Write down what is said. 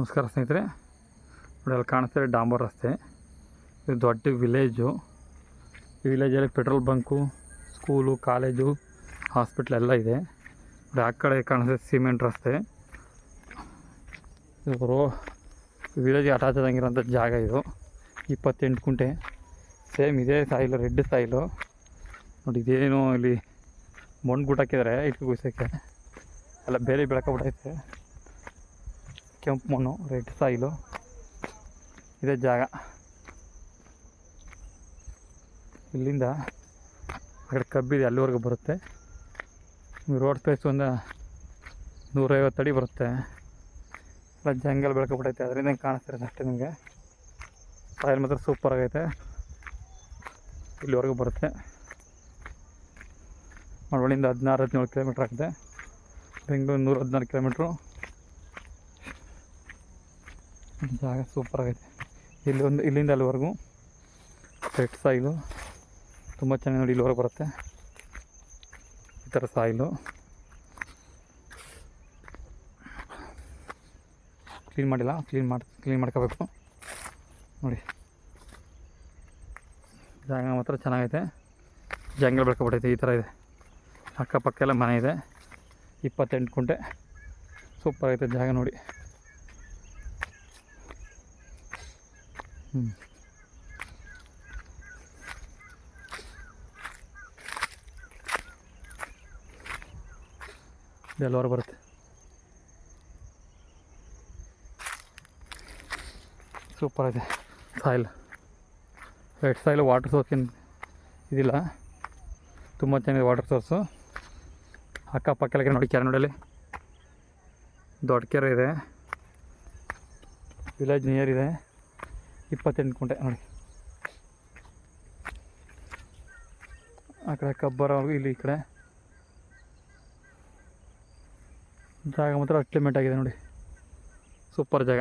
ನಮಸ್ಕಾರ ಸ್ನೇಹಿತರೆ, ನೋಡಿ ಅಲ್ಲಿ ಕಾಣಿಸ್ತಾರೆ ಡಾಂಬರ್ ರಸ್ತೆ. ಇದು ದೊಡ್ಡ ವಿಲೇಜು. ಈ ವಿಲೇಜಲ್ಲಿ petrol bunk, school, college, hospital ಎಲ್ಲ ಇದೆ. ನೋಡಿ ಆ ಕಡೆ ಕಾಣಿಸ್ತದೆ ಸಿಮೆಂಟ್ ರಸ್ತೆ. ಇದು ರೋ ವಿಲೇಜ್ಗೆ ಅಟ್ಯಾಚ್ ಆದಂಗಿರೋಂಥ ಜಾಗ ಇದು. ಇಪ್ಪತ್ತೆಂಟು ಕುಂಟೆ. ಸೇಮ್ ಇದೇ ಸಾಯಿಲು, ರೆಡ್ ಸಾಯಿಲು. ನೋಡಿ ಇದೇನು ಇಲ್ಲಿ ಮಣ್ಣು ಗುಟ್ಟಾಕಿದ್ದಾರೆ ಇಟ್ಕೆ ಎಲ್ಲ ಬೇರೆ ಬೆಳ್ಕೊಬಿಟ್ಟೈತೆ ಕೆಂಪು ಮಣ್ಣು, ರೆಡ್ ಸಾಯಿಲು ಇದೇ ಜಾಗ. ಇಲ್ಲಿಂದ ಎರಡು ಕಬ್ಬಿದೆ ಅಲ್ಲಿವರೆಗೂ ಬರುತ್ತೆ. ರೋಡ್ ಸ್ಪೇಸ್ ಒಂದು ನೂರೈವತ್ತು ಅಡಿ ಬರುತ್ತೆ. ಎಲ್ಲ ಜಂಗಲ್ ಬೆಳ್ಕೊಬಿಟ್ಟೈತೆ ಅದರಿಂದ ಕಾಣಿಸ್ತಿರೋದು ಅಷ್ಟೇ ನಿಮಗೆ. ಸಾಯಿಲ್ ಮಾತ್ರ ಸೂಪರ್ ಆಗೈತೆ. ಇಲ್ಲಿವರೆಗೂ ಬರುತ್ತೆ. ಮಳವಳ್ಳಿಯಿಂದ ಹದಿನಾರು, ಹದಿನೇಳು ಕಿಲೋಮೀಟ್ರ್ ಆಗುತ್ತೆ ಬೆಂಗಳೂರು ನೂರ ಹದಿನಾರು ಕಿಲೋಮೀಟ್ರು ಜಾಗ ಸೂಪರ್ ಆಗೈತೆ. ಇಲ್ಲಿ ಒಂದು ಇಲ್ಲಿಂದ ಅಲ್ಲಿವರೆಗೂ ರೆಡ್ ಸಾಯಿಲು ತುಂಬ ಚೆನ್ನಾಗಿ ನೋಡಿ ಇಲ್ಲಿವರೆಗೆ ಬರುತ್ತೆ. ಈ ಥರ ಸಾಯಿಲು ಕ್ಲೀನ್ ಮಾಡಿಲ್ಲ ಕ್ಲೀನ್ ಮಾಡಿ ಕ್ಲೀನ್ ಮಾಡ್ಕೋಬೇಕು. ನೋಡಿ. ಜಾಗ ಮಾತ್ರ ಚೆನ್ನಾಗೈತೆ. ಜಂಗಲ್ ಬೆಳ್ಕೊಬಿಟ್ಟೈತೆ ಈ ಥರ ಇದೆ. ಅಕ್ಕಪಕ್ಕ ಎಲ್ಲ ಮನೆ ಇದೆ. ಇಪ್ಪತ್ತೆಂಟು ಕುಂಟೆ. ಸೂಪರ್ ಜಾಗ ನೋಡಿ. ಹ್ಞೂ ಬರುತ್ತೆ. ಸೂಪರ್ ಇದೆ soil red soil water source ಏನು ಇದಿಲ್ಲ. ತುಂಬ ಚೆನ್ನಾಗಿದೆ ವಾಟರ್ ಸೋರ್ಸು ಅಕ್ಕಪಕ್ಕ ನೋಡಿ, ಕೆರೆ ನೋಡಲಿ ದೊಡ್ಡ ಕೆರೆ ಇದೆ. ವಿಲೇಜ್ ನಿಯರ್ ಇದೆ. ಇಪ್ಪತ್ತೆಂಟು ಕುಂಟೆ ನೋಡಿ. ಆ ಕಡೆ ಕಬ್ಬರ ಇಲ್ಲಿ ಈ ಕಡೆ. ಜಾಗ ಮಾತ್ರ ಅಟ್ಲಿಮೆಂಟ್ ಆಗಿದೆ, ನೋಡಿ. ಸೂಪರ್ ಜಾಗ.